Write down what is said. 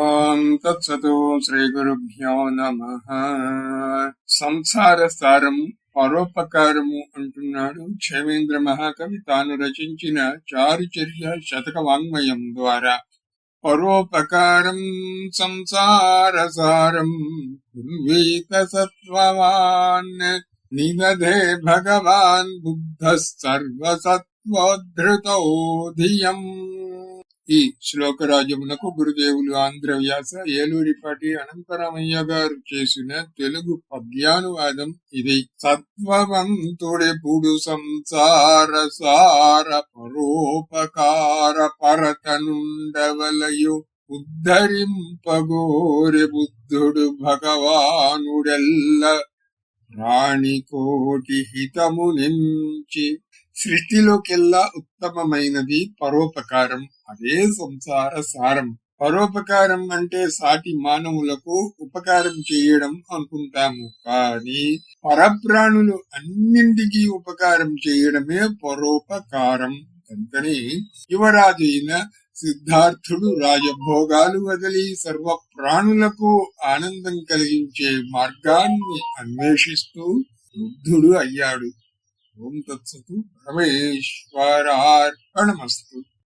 ఓం తత్సతు శ్రీ గురుభ్యో నమ సంసార సారం పరోపకారము అంటున్నాడు క్షేమేంద్ర మహాకవి. తాను రచించిన చారుచర్య శతక వాంగ్మయం ద్వారా. పరోపకారం సంసార సారం కుర్వీత సత్వవాన్ నిదధే భగవాన్ బుద్ధ సర్వసత్వోద్ధృతో ధియం ఈ శ్లోకరాజమునకు గురుదేవులు ఆంధ్ర వ్యాస ఏలూరిపాటి అనంతరామయ్య గారు చేసిన తెలుగు పద్యానువాదం ఇది. సత్వవంతుడెప్పుడు సంసార సార పరోపకార పరతనుండవలయు ఉద్ధరింపగోరె బుద్ధుడు భగవానుడెల్ల రాణికోటి హితము నుంచి సృష్టిలోకెల్లా ఉత్తమమైనది పరోపకారం. అదే సంసార సారం. పరోపకారం అంటే సాటి మానవులకు ఉపకారం చేయడం అనుకుంటాము. కానీ పరప్రాణులు అన్నింటికీ ఉపకారం చేయడమే పరోపకారం. కనుకనే యువరాజు అయిన సిద్ధార్థుడు రాజభోగాలు వదిలి సర్వ ప్రాణులకు ఆనందం కలిగించే మార్గాన్ని అన్వేషిస్తూ బుద్ధుడు అయ్యాడు. ఓం తత్సతు పరమేశ్వరార్పణమస్తు